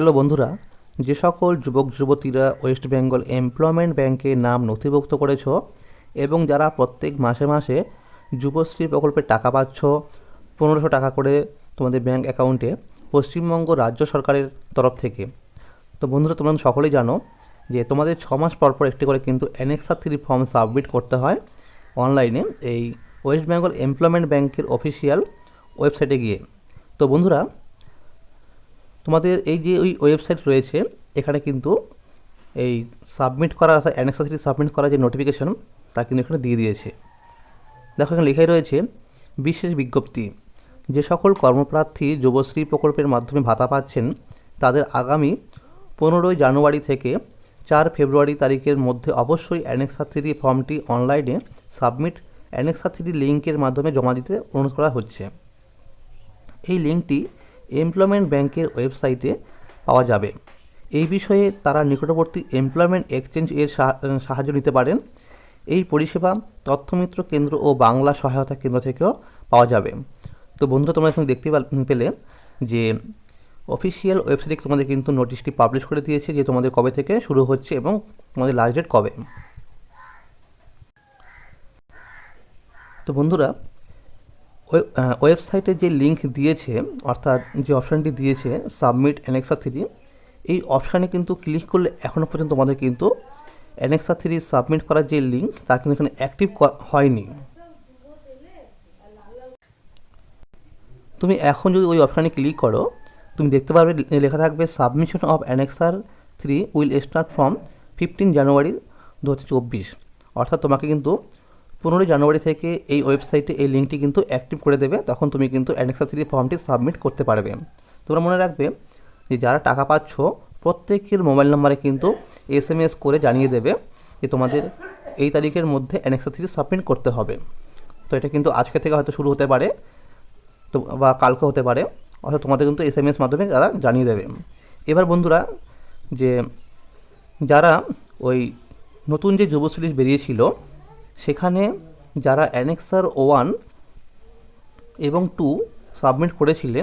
Hello বন্ধুরা, যে সকল যুবক, যুবতীরা ওয়েস্ট বেঙ্গল এমপ্লয়মেন্ট ব্যাংকে নাম নথিভুক্ত করেছ এবং যারা প্রত্যেক মাসে মাসে যুবশ্রী প্রকল্পে টাকা পাচ্ছ, পনেরোশো টাকা করে তোমাদের ব্যাংক অ্যাকাউন্টে পশ্চিমবঙ্গ রাজ্য সরকারের তরফ থেকে। তো বন্ধুরা, তোমরা সকলেই জানো যে তোমাদের ছ মাস পর পর একটি করে কিন্তু অ্যানেক্সা থ্রি ফর্ম সাবমিট করতে হয় অনলাইনে এই ওয়েস্ট বেঙ্গল এমপ্লয়মেন্ট ব্যাংকের অফিসিয়াল ওয়েবসাইটে গিয়ে। তো বন্ধুরা তোমাদের এই যে ওই ওয়েবসাইট রয়েছে, এখানে কিন্তু এই সাবমিট করা অর্থাৎ অ্যানেক্সাসিটি সাবমিট করা যে নোটিফিকেশন তা কিন্তু এখানে দিয়ে দিয়েছে। দেখো, এখানে লেখাই রয়েছে, বিশেষ বিজ্ঞপ্তি। যে সকল কর্মপ্রার্থী যুবশ্রী প্রকল্পের মাধ্যমে ভাতা পাচ্ছেন, তাদের আগামী পনেরোই জানুয়ারি থেকে চার ফেব্রুয়ারি তারিখের মধ্যে অবশ্যই অ্যানেক্সা থ্রি ফর্মটি অনলাইনে সাবমিট অ্যানেক্সা থ্রি লিঙ্কের মাধ্যমে জমা দিতে অনুরোধ করা হচ্ছে। এই লিঙ্কটি এমপ্লয়মেন্ট ব্যাংকের ওয়েবসাইটে পাওয়া যাবে। এই বিষয়ে তারা নিকটবর্তী এমপ্লয়মেন্ট এক্সচেঞ্জ এর সাহা- সাহায্য নিতে পারেন। এই পরিষেবা তথ্যমিত্র কেন্দ্র ও বাংলা সহায়তা কেন্দ্র থেকেও পাওয়া যাবে। তো বন্ধুরা তোমরা এখন দেখতে পাল- যে অফিসিয়াল ওয়েবসাইটে তোমাদের কিন্তু নোটিশটি পাবলিশ করে দিয়েছে যে তোমাদের কবে থেকে শুরু হচ্ছে এবং তোমাদের লাস্ট ডেট কবে। তো বন্ধুরা ওয়েবসাইটে যে লিঙ্ক দিয়েছে, অর্থাৎ যে অপশানটি দিয়েছে, সাবমিট অ্যানেক্সা থ্রি, এই অপশানে কিন্তু ক্লিক করলে এখনও পর্যন্ত তোমাদের কিন্তু অ্যানেক্সা থ্রি সাবমিট করার যে লিঙ্ক তা কিন্তু এখানে অ্যাক্টিভ হয়নি। তুমি এখন যদি ওই অপশানে ক্লিক করো, তুমি দেখতে পারবে লেখা থাকবে submission of annexure three will start from fifteen January দু হাজার চব্বিশ। অর্থাৎ তোমাকে কিন্তু পনেরোই জানুয়ারি থেকে এই ওয়েবসাইটে এই লিঙ্কটি কিন্তু অ্যাক্টিভ করে দেবে। তখন তুমি কিন্তু অ্যানেক্সা থ্রি ফর্মটি সাবমিট করতে পারবে। তোমরা মনে রাখবে যে যারা টাকা পাচ্ছ, প্রত্যেকের মোবাইল নাম্বারে কিন্তু এস এম এস করে জানিয়ে দেবে যে তোমাদের এই তারিখের মধ্যে অ্যানেক্সা থ্রি সাবমিট করতে হবে। তো এটা কিন্তু আজকে থেকে হয়তো শুরু হতে পারে তো বা কালকে হতে পারে। অর্থাৎ তোমাদের কিন্তু এস এম এস মাধ্যমে তারা জানিয়ে দেবে। এবার বন্ধুরা, যে যারা ওই নতুন যে যুব সিরিজ বেরিয়েছিল সেখানে যারা অ্যানেক্সার ওয়ান এবং টু সাবমিট করেছিলে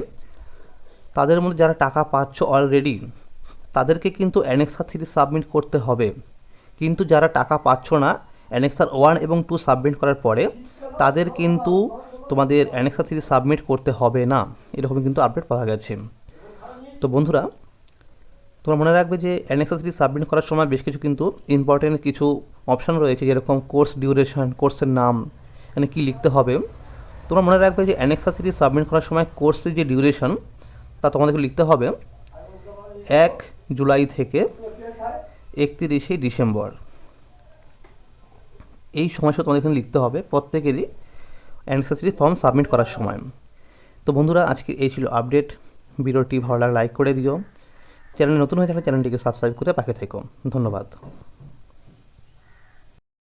তাদের মধ্যে যারা টাকা পাচ্ছ অলরেডি তাদেরকে কিন্তু অ্যানেক্সার থ্রি সাবমিট করতে হবে। কিন্তু যারা টাকা পাচ্ছ না, অ্যানেক্সার ওয়ান এবং টু সাবমিট করার পরে, তাদের কিন্তু তোমাদের অ্যানেক্সার থ্রি সাবমিট করতে হবে না। এরকম কিন্তু আপডেট পাওয়া গেছে। তো বন্ধুরা, তোমরা মনে রাখবে যে অ্যানেক্সার থ্রি সাবমিট করার সময় বেশ কিছু কিন্তু ইম্পর্টেন্ট কিছু অপশান রয়েছে যেরকম কোর্স ডিউরেশন, কোর্সের নাম, এখানে কী লিখতে হবে? তোমরা মনে রাখবে যে অ্যানেক্সার থ্রি সাবমিট করার সময় কোর্সের যে ডিউরেশন, তা তোমাদেরকে লিখতে হবে এক জুলাই থেকে একত্রিশে ডিসেম্বর। এই সময়টা তোমাদের এখানে লিখতে হবে প্রত্যেকেরই অ্যানেক্সাসরি ফর্ম সাবমিট করার সময়। তো বন্ধুরা, আজকে এই ছিল আপডেট। ভিডিওটি ভালো লাগলে লাইক করে দিও। চ্যানেল নতুন হয়ে থাকলে চ্যানেলটিকে সাবস্ক্রাইব করে পাশে থেকো। ধন্যবাদ।